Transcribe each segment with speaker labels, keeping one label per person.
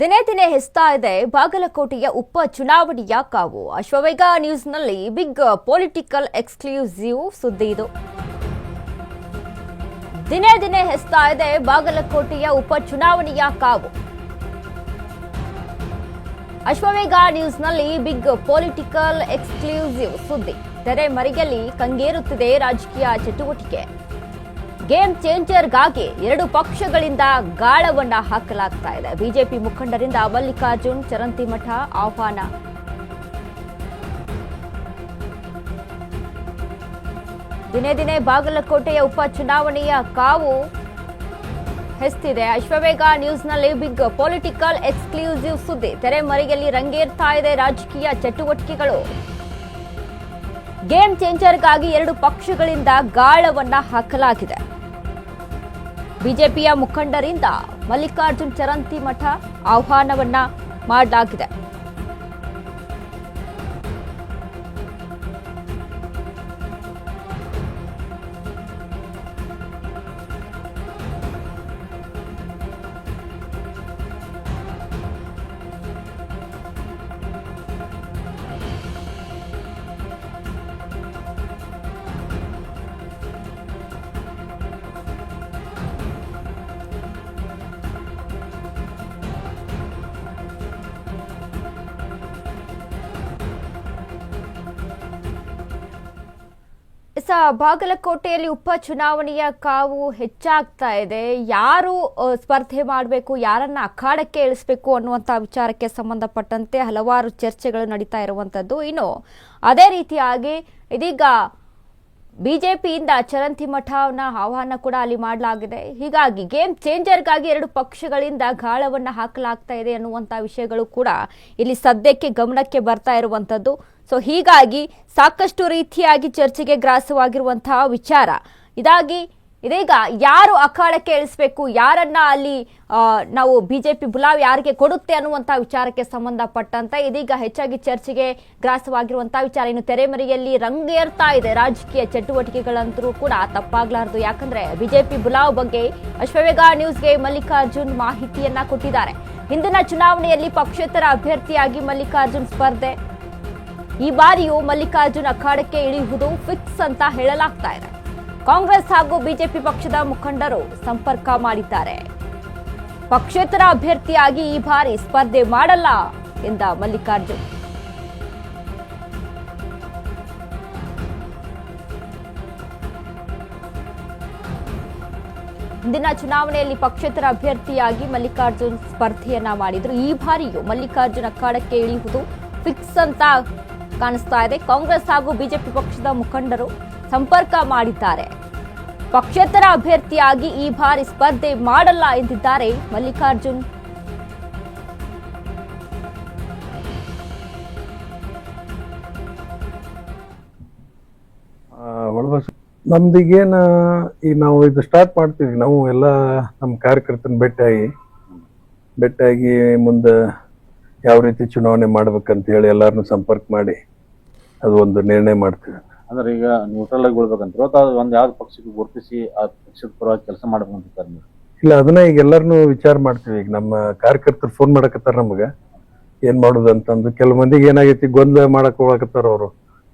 Speaker 1: ದಿನೇ ದಿನೇ ಹೆಸ್ತಾ ಇದೆ ಬಾಗಲಕೋಟೆಯ ಉಪ ಚುನಾವಣೆಯ ಕಾವು. ಅಶ್ವವೇಗ ನ್ಯೂಸ್ನಲ್ಲಿ ಬಿಗ್ ಪೊಲಿಟಿಕಲ್ ಎಕ್ಸ್ಕ್ಲೂಸಿವ್ ಸುದ್ದಿ ಇದು. ದಿನೇ ದಿನೇ ಹೆಸ್ತಾ ಇದೆ ಬಾಗಲಕೋಟೆಯ ಉಪ ಚುನಾವಣೆಯ ಕಾವು. ಅಶ್ವವೇಗ ನ್ಯೂಸ್ನಲ್ಲಿ ಬಿಗ್ ಪೊಲಿಟಿಕಲ್ ಎಕ್ಸ್ಕ್ಲೂಸಿವ್ ಸುದ್ದಿ. ತೆರೆ ಮರಿಯಲ್ಲಿ ಕಂಗೇರುತ್ತಿದೆ ರಾಜಕೀಯ ಚಟುವಟಿಕೆ. ಗೇಮ್ ಚೇಂಜರ್ಗಾಗಿ ಎರಡು ಪಕ್ಷಗಳಿಂದ ಗಾಳವನ್ನ ಹಾಕಲಾಗ್ತಾ ಇದೆ. ಬಿಜೆಪಿ ಮುಖಂಡರಿಂದ ಮಲ್ಲಿಕಾರ್ಜುನ್ ಚರಂತಿಮಠ ಆಹ್ವಾನ. ದಿನೇ ದಿನೇ ಬಾಗಲಕೋಟೆಯ ಉಪ ಚುನಾವಣೆಯ ಕಾವು ಹೆಸ್ತಿದೆ. ಅಶ್ವವೇಗ ನ್ಯೂಸ್ನಲ್ಲಿ ಬಿಗ್ ಪೊಲಿಟಿಕಲ್ ಎಕ್ಸ್ಕ್ಲೂಸಿವ್ ಸುದ್ದಿ. ತೆರೆಮರೆಯಲ್ಲಿ ರಂಗೇರ್ತಾ ಇದೆ ರಾಜಕೀಯ ಚಟುವಟಿಕೆಗಳು. ಗೇಮ್ ಚೇಂಜರ್ಗಾಗಿ ಎರಡು ಪಕ್ಷಗಳಿಂದ ಗಾಳವನ್ನ ಹಾಕಲಾಗಿದೆ. ಬಿಜೆಪಿಯ ಮುಖಂಡರಿಂದ ಮಲ್ಲಿಕಾರ್ಜುನ್ ಚರಂತಿ ಮಠ ಆಹ್ವಾನವನ್ನ ಮಾಡಲಾಗಿದೆ. ಬಾಗಲಕೋಟೆಯಲ್ಲಿ ಉಪ ಚುನಾವಣೆಯ ಕಾವು ಹೆಚ್ಚಾಗ್ತಾ ಇದೆ. ಯಾರು ಸ್ಪರ್ಧೆ ಮಾಡಬೇಕು, ಯಾರನ್ನ ಅಖಾಡಕ್ಕೆ ಇಳಿಸಬೇಕು ಅನ್ನುವಂಥ ವಿಚಾರಕ್ಕೆ ಸಂಬಂಧಪಟ್ಟಂತೆ ಹಲವಾರು ಚರ್ಚೆಗಳು ನಡೀತಾ ಇರುವಂಥದ್ದು ಇನ್ನು ಅದೇ ರೀತಿಯಾಗಿ ಇದೀಗ ಬಿಜೆಪಿಯಿಂದ ಚರಂತಿ ಮಠನ ಆಹ್ವಾನ ಕೂಡ ಅಲ್ಲಿ ಮಾಡಲಾಗಿದೆ. ಹೀಗಾಗಿ ಗೇಮ್ ಚೇಂಜರ್ಗಾಗಿ ಎರಡು ಪಕ್ಷಗಳಿಂದ ಗಾಳವನ್ನ ಹಾಕಲಾಗ್ತಾ ಇದೆ ಅನ್ನುವಂಥ ವಿಷಯಗಳು ಕೂಡ ಇಲ್ಲಿ ಸದ್ಯಕ್ಕೆ ಗಮನಕ್ಕೆ ಬರ್ತಾ ಇರುವಂಥದ್ದು ಸೊ ಹೀಗಾಗಿ ಸಾಕಷ್ಟು ರೀತಿಯಾಗಿ ಚರ್ಚೆಗೆ ಗ್ರಾಸವಾಗಿರುವಂತಹ ವಿಚಾರ. ಇದಾಗಿ ಇದೀಗ ಯಾರು ಅಖಾಡಕ್ಕೆ ಇಳಿಸಬೇಕು? ಯಾರನ್ನ ಅಲ್ಲಿ ನಾವು ಬಿಜೆಪಿ ಬುಲಾವ್ ಯಾರಿಗೆ ಕೊಡುತ್ತೆ ಅನ್ನುವಂಥ ವಿಚಾರಕ್ಕೆ ಸಂಬಂಧಪಟ್ಟಂತೆ ಇದೀಗ ಹೆಚ್ಚಾಗಿ ಚರ್ಚೆಗೆ ಗ್ರಾಸವಾಗಿರುವಂತಹ ವಿಚಾರ. ಇನ್ನು ತೆರೆಮರೆಯಲ್ಲಿ ರಂಗೇರ್ತಾ ಇದೆ. ರಾಜಕೀಯ ಚಟುವಟಿಕೆಗಳಂತರೂ ಕೂಡ ತಪ್ಪಾಗ್ಲಾರದು. ಯಾಕಂದ್ರೆ ಬಿಜೆಪಿ ಬುಲಾವ್ ಬಗ್ಗೆ ಅಶ್ವವೇಗ ನ್ಯೂಸ್ಗೆ ಮಲ್ಲಿಕಾರ್ಜುನ್ ಮಾಹಿತಿಯನ್ನ ಕೊಟ್ಟಿದ್ದಾರೆ. ಹಿಂದಿನ ಚುನಾವಣೆಯಲ್ಲಿ ಪಕ್ಷೇತರ ಅಭ್ಯರ್ಥಿಯಾಗಿ ಮಲ್ಲಿಕಾರ್ಜುನ್ ಸ್ಪರ್ಧೆ. ಈ ಬಾರಿಯೂ ಮಲ್ಲಿಕಾರ್ಜುನ್ ಅಖಾಡಕ್ಕೆ ಇಳಿಯುವುದು ಫಿಕ್ಸ್ ಅಂತ ಹೇಳಲಾಗ್ತಾ ಇದೆ. ಕಾಂಗ್ರೆಸ್ ಹಾಗೂ ಬಿಜೆಪಿ ಪಕ್ಷದ ಮುಖಂಡರು ಸಂಪರ್ಕ ಮಾಡಿದ್ದಾರೆ. ಪಕ್ಷೇತರ ಅಭ್ಯರ್ಥಿಯಾಗಿ ಈ ಬಾರಿ ಸ್ಪರ್ಧೆ ಮಾಡಲ್ಲ ಎಂದ ಮಲ್ಲಿಕಾರ್ಜುನ್. ಹಿಂದಿನ ಚುನಾವಣೆಯಲ್ಲಿ ಪಕ್ಷೇತರ ಅಭ್ಯರ್ಥಿಯಾಗಿ ಮಲ್ಲಿಕಾರ್ಜುನ್ ಸ್ಪರ್ಧೆಯನ್ನ ಮಾಡಿದ್ರು. ಈ ಬಾರಿಯೂ ಮಲ್ಲಿಕಾರ್ಜುನ್ ಅಖಾಡಕ್ಕೆ ಇಳಿಯುವುದು ಫಿಕ್ಸ್ ಅಂತ ಕಾಣಿಸ್ತಾ ಇದೆ. ಕಾಂಗ್ರೆಸ್ ಹಾಗೂ ಬಿಜೆಪಿ ಪಕ್ಷದ ಮುಖಂಡರು ಸಂಪರ್ಕ ಮಾಡಿದ್ದಾರೆ. ಪಕ್ಷೇತರ ಅಭ್ಯರ್ಥಿಯಾಗಿ ಈ ಬಾರಿ ಸ್ಪರ್ಧೆ ಮಾಡಲ್ಲ ಎಂದಿದ್ದಾರೆ ಮಲ್ಲಿಕಾರ್ಜುನ್.
Speaker 2: ನಮ್ದು ನಮ್ದಿಗೇನ ಈಗ ನಾವು ಇದು ಸ್ಟಾರ್ಟ್ ಮಾಡ್ತೀವಿ. ನಾವು ಎಲ್ಲ ನಮ್ಮ ಕಾರ್ಯಕರ್ತನ ಭೇಟಿಯಾಗಿ ಭೇಟಿಯಾಗಿ ಮುಂದೆ ಯಾವ ರೀತಿ ಚುನಾವಣೆ ಮಾಡ್ಬೇಕಂತ ಹೇಳಿ ಎಲ್ಲಾರನ್ನು ಸಂಪರ್ಕ ಮಾಡಿ ಅದು ಒಂದು ನಿರ್ಣಯ ಮಾಡ್ತೀವಿ.
Speaker 3: ಅಂದ್ರೆ ಈಗ ನ್ಯೂಟ್ರಲ್ ಆಗಿ ಉಳ್ಬೇಕಂತ ಅಥವಾ ಒಂದ್ ಯಾವ್ದು ಪಕ್ಷಕ್ಕೆ ಗುರುತಿಸಿ ಆ ಪಕ್ಷದ ಪರವಾಗಿ ಕೆಲಸ ಮಾಡ್ಬೇಕಂತ ನೀವು.
Speaker 2: ಇಲ್ಲ ಅದನ್ನ ಈಗ ಎಲ್ಲಾರನು ವಿಚಾರ ಮಾಡ್ತೀವಿ. ಈಗ ನಮ್ಮ ಕಾರ್ಯಕರ್ತರು ಫೋನ್ ಮಾಡಕತ್ತಾರ ನಮಗ. ಏನ್ ಮಾಡುದು ಅಂತಂದು. ಕೆಲವು ಮಂದಿಗೆ ಏನಾಗೈತಿ ಗೊಂದಲ ಮಾಡಕ್ ಹೋಗಕತ್ತಾರ ಅವರು.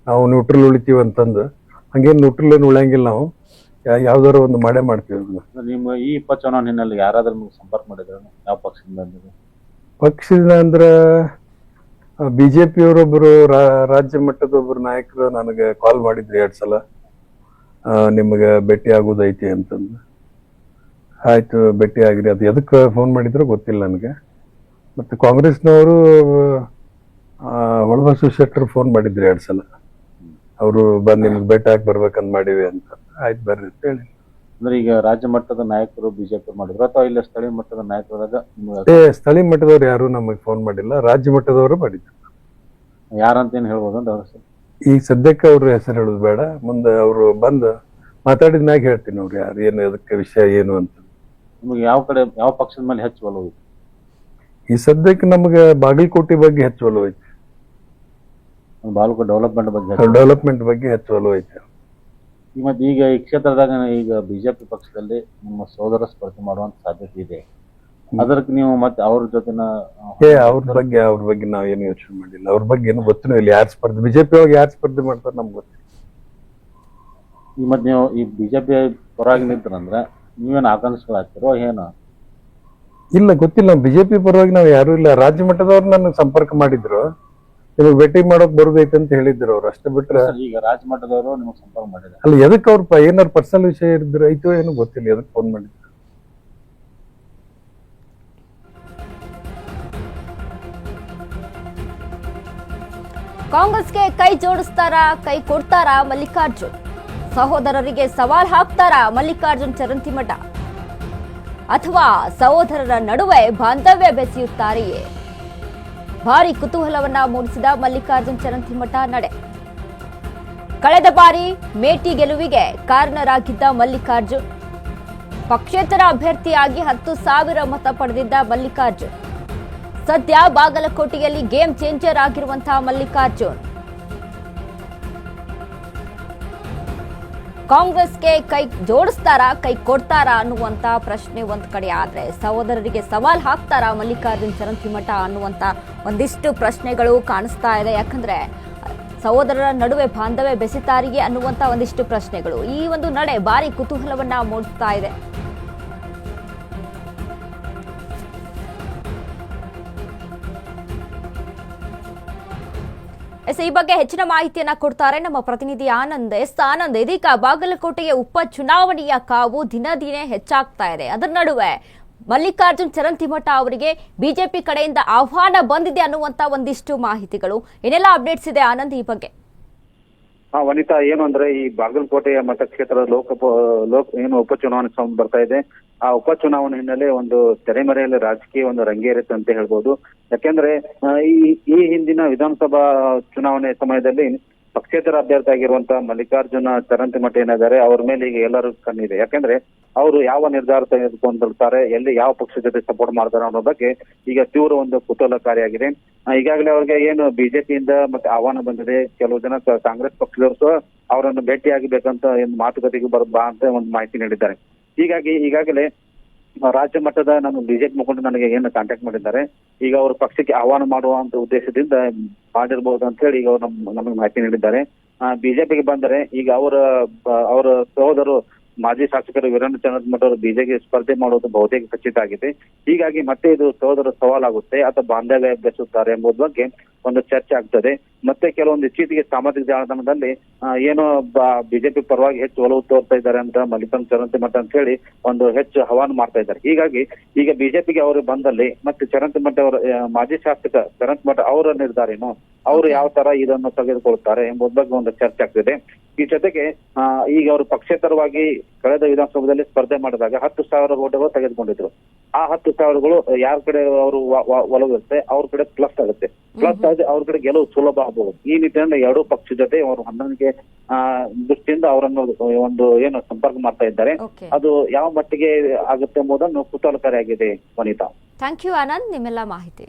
Speaker 2: ನಾವು ನ್ಯೂಟ್ರಲ್ ಉಳಿತೀವಿ ಅಂತಂದು. ಹಂಗೇನು ನ್ಯೂಟ್ರಲ್ ಏನು ಉಳಿಯಂಗಿಲ್ಲ ನಾವು. ಯಾವ್ದಾರ ಒಂದು ಮಾಡೇ ಮಾಡ್ತೀವಿ ಅದನ್ನ.
Speaker 3: ನಿಮ್ಮ ಈ ಉಪ ಚುನಾವಣೆಯಲ್ಲಿ ಯಾರಾದ್ರೂ ನಿಮ್ಗೆ ಸಂಪರ್ಕ ಮಾಡಿದ್ರ ಯಾವ ಪಕ್ಷದಿಂದ
Speaker 2: ಪಕ್ಷದಿಂದ ಅಂದ್ರ ಬಿಜೆಪಿ ಅವರೊಬ್ಬರು ರಾಜ್ಯ ಮಟ್ಟದ ಒಬ್ಬರು ನಾಯಕರು ನನಗೆ ಕಾಲ್ ಮಾಡಿದ್ರು ಎರಡು ಸಲ. ನಿಮಗೆ ಭೇಟಿ ಆಗೋದೈತಿ ಅಂತಂದು. ಆಯ್ತು ಭೇಟಿ ಆಗಿರಿ ಅದು ಎದಕ್ಕೆ ಫೋನ್ ಮಾಡಿದ್ರು ಗೊತ್ತಿಲ್ಲ ನನಗೆ. ಮತ್ತೆ ಕಾಂಗ್ರೆಸ್ನವರು ಒಳಬಸು ಶೆಟ್ಟರ್ ಫೋನ್ ಮಾಡಿದ್ರು ಎರಡು ಸಲ. ಅವರು ಬಂದು ನಿಮ್ಗೆ ಭೇಟಿ ಹಾಕಿ ಬರ್ಬೇಕಂತ ಮಾಡಿವಿ ಅಂತ. ಆಯ್ತು ಬರ್ರಿ ಅಂತ ಹೇಳಿ.
Speaker 3: ಅಂದ್ರೆ ಈಗ ರಾಜ್ಯ ಮಟ್ಟದ ನಾಯಕರು ಬಿಜೆಪಿ ಮಾಡಿದ್ರು ಅಥವಾ ಇಲ್ಲ ಸ್ಥಳೀಯ ಮಟ್ಟದ ನಾಯಕರಾಗ
Speaker 2: ಏ ಸ್ಥಳೀಯ ಮಟ್ಟದವ್ರು ಯಾರು ನಮಗೆ ಫೋನ್ ಮಾಡಿಲ್ಲ ರಾಜ್ಯ ಮಟ್ಟದವರು ಮಾಡಿದ್ರು.
Speaker 3: ಯಾರಂತ ಏನ್ ಹೇಳ್ಬೋದು ಅಂತ ಅವ್ರ.
Speaker 2: ಈಗ ಸದ್ಯಕ್ಕೆ ಅವ್ರ ಹೆಸರು ಹೇಳೋದು ಬೇಡ ಮುಂದೆ ಅವರು ಬಂದು ಮಾತಾಡಿದ ಮ್ಯಾಗ ಹೇಳ್ತೀನಿ ಅವ್ರು ಯಾರು ಏನು ಅದಕ್ಕೆ ವಿಷಯ ಏನು ಅಂತ.
Speaker 3: ನಿಮಗೆ ಯಾವ ಕಡೆ ಯಾವ ಪಕ್ಷದ ಮೇಲೆ ಹೆಚ್ಚು ಒಲವು
Speaker 2: ಈ ಸದ್ಯಕ್ಕೆ ನಮಗೆ ಬಾಗಲಕೋಟೆ ಬಗ್ಗೆ ಹೆಚ್ಚು ಒಲವು ಐತಿ.
Speaker 3: ಬಾಗಲಕೋಟೆ ಡೆವಲಪ್ಮೆಂಟ್ ಬಗ್ಗೆ
Speaker 2: ಡೆವಲಪ್ಮೆಂಟ್ ಬಗ್ಗೆ ಹೆಚ್ಚು ಒಲವು ಐತಿ.
Speaker 3: ಈಗ ಮತ್ತೆ ಈಗ ಈ ಕ್ಷೇತ್ರದಾಗ ಈಗ ಬಿಜೆಪಿ ಪಕ್ಷದಲ್ಲಿ ನಿಮ್ಮ ಸೋದರ ಸ್ಪರ್ಧೆ ಮಾಡುವಂತ ಸಾಧ್ಯತೆ ಇದೆ. ಅದಕ್ಕೆ ನೀವು ಮತ್ತೆ ಅವ್ರ ಜೊತೆನ
Speaker 2: ಏ ಅವ್ರ ಬಗ್ಗೆ ಅವ್ರ ಬಗ್ಗೆ ನಾವ್ ಏನು ಯೋಚನೆ ಮಾಡಿಲ್ಲ. ಅವ್ರ ಬಗ್ಗೆ ಏನು ಗೊತ್ತಿನೂ ಇಲ್ಲ ಯಾರು ಸ್ಪರ್ಧೆ ಬಿಜೆಪಿ ಒಳಗೆ ಯಾರು ಸ್ಪರ್ಧೆ ಮಾಡ್ತಾರೆ ನಮ್ಗೆ ಗೊತ್ತಿಲ್ಲ.
Speaker 3: ಈ ಮತ್ತೆ ನೀವು ಈ ಬಿಜೆಪಿ ಪರವಾಗಿ ನಿಂತ್ರಂದ್ರ ನೀವೇನು ಆಕಾಂಕ್ಷಿಗಳಾಗ್ತಿರೋ ಏನು?
Speaker 2: ಇಲ್ಲ ಗೊತ್ತಿಲ್ಲ. ಬಿಜೆಪಿ ಪರವಾಗಿ ನಾವು ಯಾರು ಇಲ್ಲ. ರಾಜ್ಯ ಮಟ್ಟದವ್ರು ನನಗೆ ಸಂಪರ್ಕ ಮಾಡಿದ್ರು. ನಿಮಗೆ ಭೇಟಿ ಮಾಡೋಕ್ ಬರ್ಬೇಕು ಅಂತ ಹೇಳಿದ್ರು ಅವ್ರು. ಅಷ್ಟೇ ಬಿಟ್ರೆ
Speaker 3: ಸರ್, ಈಗ ರಾಜಮಠದವರು ನಿಮಗೆ ಸಂಪರ್ಕ ಮಾಡಿದ್ದಾರೆ.
Speaker 2: ಅಲ್ಲಿ ಎದಕ್ಕೆ ಅವ್ರ ಏನಾರು ಪರ್ಸನಲ್ ವಿಷಯ ಇದ್ರೆ ಐತೋ ಏನೋ ಗೊತ್ತಿಲ್ಲ ಎದಕ್ಕೆ ಫೋನ್ ಮಾಡಿದ್ರು.
Speaker 1: ಕಾಂಗ್ರೆಸ್ಗೆ ಕೈ ಜೋಡಿಸ್ತಾರಾ ಕೈ ಕೊಡ್ತಾರಾ ಮಲ್ಲಿಕಾರ್ಜುನ್? ಸಹೋದರರಿಗೆ ಸವಾಲ್ ಹಾಕ್ತಾರಾ ಮಲ್ಲಿಕಾರ್ಜುನ್ ಚರಂತಿಮಠ? ಅಥವಾ ಸಹೋದರರ ನಡುವೆ ಬಾಂಧವ್ಯ ಬೆಸೆಯುತ್ತಾರೆಯೇ? ಭಾರಿ ಕುತೂಹಲವನ್ನ ಮೂಡಿಸಿದ ಮಲ್ಲಿಕಾರ್ಜುನ್ ಚರಂತಿಮಠ ನಡೆ. ಕಳೆದ ಬಾರಿ ಮೇಟಿ ಗೆಲುವಿಗೆ ಕಾರಣರಾಗಿದ್ದ ಮಲ್ಲಿಕಾರ್ಜುನ್. ಪಕ್ಷೇತರ ಅಭ್ಯರ್ಥಿಯಾಗಿ ಹತ್ತು ಸಾವಿರ ಮತ ಪಡೆದಿದ್ದ ಮಲ್ಲಿಕಾರ್ಜುನ್. ಸದ್ಯ ಬಾಗಲಕೋಟೆಯಲ್ಲಿ ಗೇಮ್ ಚೇಂಜರ್ ಆಗಿರುವಂತಹ ಮಲ್ಲಿಕಾರ್ಜುನ್. ಕಾಂಗ್ರೆಸ್ಗೆ ಕೈ ಜೋಡಿಸ್ತಾರಾ, ಕೈ ಕೊಡ್ತಾರಾ ಅನ್ನುವಂತ ಪ್ರಶ್ನೆ ಒಂದ್ ಕಡೆ ಆದ್ರೆ ಸಹೋದರರಿಗೆ ಸವಾಲ್ ಹಾಕ್ತಾರಾ ಮಲ್ಲಿಕಾರ್ಜುನ್ ಚರಂತಿಮಠ ಅನ್ನುವಂತ ಒಂದಿಷ್ಟು ಪ್ರಶ್ನೆಗಳು ಕಾಣಿಸ್ತಾ ಇದೆ. ಯಾಕಂದ್ರೆ ಸಹೋದರರ ನಡುವೆ ಬಾಂಧವ್ಯ ಬೆಸಿತಾರಿಗೆ ಅನ್ನುವಂತ ಒಂದಿಷ್ಟು ಪ್ರಶ್ನೆಗಳು. ಈ ಒಂದು ನಡೆ ಭಾರಿ ಕುತೂಹಲವನ್ನ ಮೂಡಿಸ್ತಾ ಇದೆ. ಎಸ್ ಈ ಬಗ್ಗೆ ಹೆಚ್ಚಿನ ಮಾಹಿತಿಯನ್ನ ಕೊಡ್ತಾರೆ ನಮ್ಮ ಪ್ರತಿನಿಧಿ ಆನಂದ್. ಎಸ್ ಆನಂದ್, ಇದೀಗ ಬಾಗಲಕೋಟೆಯ ಉಪ ಚುನಾವಣೆಯ ಕಾವು ದಿನ ದಿನೇ ಹೆಚ್ಚಾಗ್ತಾ ಇದೆ. ಅದರ ನಡುವೆ ಮಲ್ಲಿಕಾರ್ಜುನ್ ಚರಂತಿಮಠ ಅವರಿಗೆ ಬಿಜೆಪಿ ಕಡೆಯಿಂದ ಆಹ್ವಾನ ಬಂದಿದೆ ಅನ್ನುವಂತ ಒಂದಿಷ್ಟು ಮಾಹಿತಿಗಳು. ಏನೆಲ್ಲ ಅಪ್ಡೇಟ್ಸ್ ಇದೆ ಆನಂದ್ ಈ ಬಗ್ಗೆ?
Speaker 4: ಹಾ, ವನಿತಾ, ಏನು ಅಂದ್ರೆ ಈ ಬಾಗಲಕೋಟೆಯ ಮತಕ್ಷೇತ್ರದ ಲೋಕ ಲೋಕ, ಏನು ಉಪಚುನಾವಣೆ ಬರ್ತಾ ಇದೆ. ಆ ಉಪಚುನಾವಣೆ ಹಿನ್ನೆಲೆ ಒಂದು ತೆರೆಮರೆಯಲ್ಲಿ ರಾಜಕೀಯ ಒಂದು ರಂಗೇರಿತ್ತು ಅಂತ ಹೇಳ್ಬೋದು. ಯಾಕೆಂದ್ರೆ ಈ ಈ ಹಿಂದಿನ ವಿಧಾನಸಭಾ ಚುನಾವಣೆ ಸಮಯದಲ್ಲಿ ಪಕ್ಷೇತರ ಅಭ್ಯರ್ಥಿ ಆಗಿರುವಂತಹ ಮಲ್ಲಿಕಾರ್ಜುನ ಚರಂತಿಮಠ ಏನಿದ್ದಾರೆ, ಅವ್ರ ಮೇಲೆ ಈಗ ಎಲ್ಲರೂ ಕಣ್ಣಿದೆ. ಯಾಕಂದ್ರೆ, ಅವರು ಯಾವ ನಿರ್ಧಾರ ತೆಗೆದುಕೊಂಡಿರ್ತಾರೆ ಎಲ್ಲಿ ಯಾವ ಪಕ್ಷ ಜೊತೆ ಸಪೋರ್ಟ್ ಮಾಡ್ತಾರೆ ಅನ್ನೋ ಬಗ್ಗೆ ಈಗ ತೀವ್ರ ಒಂದು ಕುತೂಹಲಕಾರಿಯಾಗಿದೆ. ಈಗಾಗಲೇ ಅವ್ರಿಗೆ ಏನು ಬಿಜೆಪಿಯಿಂದ ಮತ್ತೆ ಆಹ್ವಾನ ಬಂದಿದೆ. ಕೆಲವು ಜನ ಕಾಂಗ್ರೆಸ್ ಪಕ್ಷದವರು ಸಹ ಅವರನ್ನು ಭೇಟಿಯಾಗಬೇಕಂತ ಒಂದು ಮಾತುಕತೆಗೆ ಬರ್, ಬಾ ಅಂತ ಒಂದು ಮಾಹಿತಿ ನೀಡಿದ್ದಾರೆ. ಹೀಗಾಗಿ ಈಗಾಗಲೇ ರಾಜ್ಯ ಮಟ್ಟದ ನಾನು ಬಿಜೆಪಿ ಮುಖಂಡರು ನನಗೆ ಏನು ಕಾಂಟ್ಯಾಕ್ಟ್ ಮಾಡಿದ್ದಾರೆ, ಈಗ ಅವರು ಪಕ್ಷಕ್ಕೆ ಆಹ್ವಾನ ಮಾಡುವಂತ ಉದ್ದೇಶದಿಂದ ಮಾಡಿರ್ಬಹುದು ಅಂತ ಹೇಳಿ ಈಗ ನಮ್, ನಮಗೆ ಮಾಹಿತಿ ನೀಡಿದ್ದಾರೆ. ಬಿಜೆಪಿಗೆ ಬಂದರೆ ಈಗ ಅವರ ಅವರ ಸಹೋದರು ಮಾಜಿ ಶಾಸಕರು ವೀರೇಂದ್ರ ಚಂದ್ರಮಠ ಅವರು ಬಿಜೆಪಿ ಸ್ಪರ್ಧೆ ಮಾಡೋದು ಬಹುತೇಕ ಖಚಿತ ಆಗಿದೆ. ಹೀಗಾಗಿ ಮತ್ತೆ ಇದು ಸಹೋದರ ಸವಾಲಾಗುತ್ತೆ ಅಥವಾ ಬಾಂಧವ್ಯ ಬೆಸುತ್ತಾರೆ ಎಂಬುದು ಬಗ್ಗೆ ಒಂದು ಚರ್ಚೆ ಆಗ್ತದೆ. ಮತ್ತೆ ಕೆಲವೊಂದು ಇತ್ತೀಚೆಗೆ ಸಾಮಾಜಿಕ ಜಾಲತಾಣದಲ್ಲಿ ಏನೋ ಬಿಜೆಪಿ ಪರವಾಗಿ ಹೆಚ್ಚು ಒಲವು ತೋರ್ತಾ ಇದ್ದಾರೆ ಅಂತ ಮಲ್ಲಿಕಾರ್ಜುನ ಚರಂತಿ ಮಠ ಅಂತ ಹೇಳಿ ಒಂದು ಹೆಚ್ಚು ಹವಾನು ಮಾಡ್ತಾ ಇದ್ದಾರೆ. ಹೀಗಾಗಿ ಈಗ ಬಿಜೆಪಿಗೆ ಅವರು ಬಂದಲ್ಲಿ ಮತ್ತೆ ಚರಂತಿ ಮಠ ಅವರ ಮಾಜಿ ಶಾಸಕ ಚರಂತಿ ಮಠ ಅವರ ನಿರ್ಧಾರ ಏನು ಅವರು ಯಾವ ತರ ಇದನ್ನು ತೆಗೆದುಕೊಳ್ಳುತ್ತಾರೆ ಎಂಬುದ ಬಗ್ಗೆ ಒಂದು ಚರ್ಚೆ ಆಗ್ತಿದೆ. ಈ ಜೊತೆಗೆ ಈಗ ಅವರು ಪಕ್ಷೇತರವಾಗಿ ಕಳೆದ ವಿಧಾನಸಭೆಯಲ್ಲಿ ಸ್ಪರ್ಧೆ ಮಾಡಿದಾಗ ಹತ್ತು ಸಾವಿರ ಓಟುಗಳು ತೆಗೆದುಕೊಂಡಿದ್ರು. ಆ ಹತ್ತು ಸಾವಿರಗಳು ಯಾರ ಕಡೆ ಅವರು ಒಲವು ಇರುತ್ತೆ? ಅವ್ರ ಕಡೆ ಪ್ಲಸ್ ಆಗುತ್ತೆ. ಪ್ಲಸ್ ಸಹಜ ಅವ್ರ ಕಡೆ ಗೆಲುವು ಸುಲಭ ಆಗ್ಬೋದು. ಈ ನಿಟ್ಟಿನಲ್ಲಿ ಎರಡೂ ಪಕ್ಷ ಜೊತೆ ಅವರು ಹೊಂದಾಣಿಕೆ ದೃಷ್ಟಿಯಿಂದ ಅವರನ್ನು ಒಂದು ಏನು ಸಂಪರ್ಕ ಮಾಡ್ತಾ ಇದ್ದಾರೆ. ಅದು ಯಾವ ಮಟ್ಟಿಗೆ ಆಗುತ್ತೆ ಎಂಬುದನ್ನು ಕುತೂಹಲಕಾರಿಯಾಗಿದೆ ವನಿತಾ.
Speaker 1: ಥ್ಯಾಂಕ್ ಯು ಆನಂದ್ ನಿಮ್ಮೆಲ್ಲ ಮಾಹಿತಿ.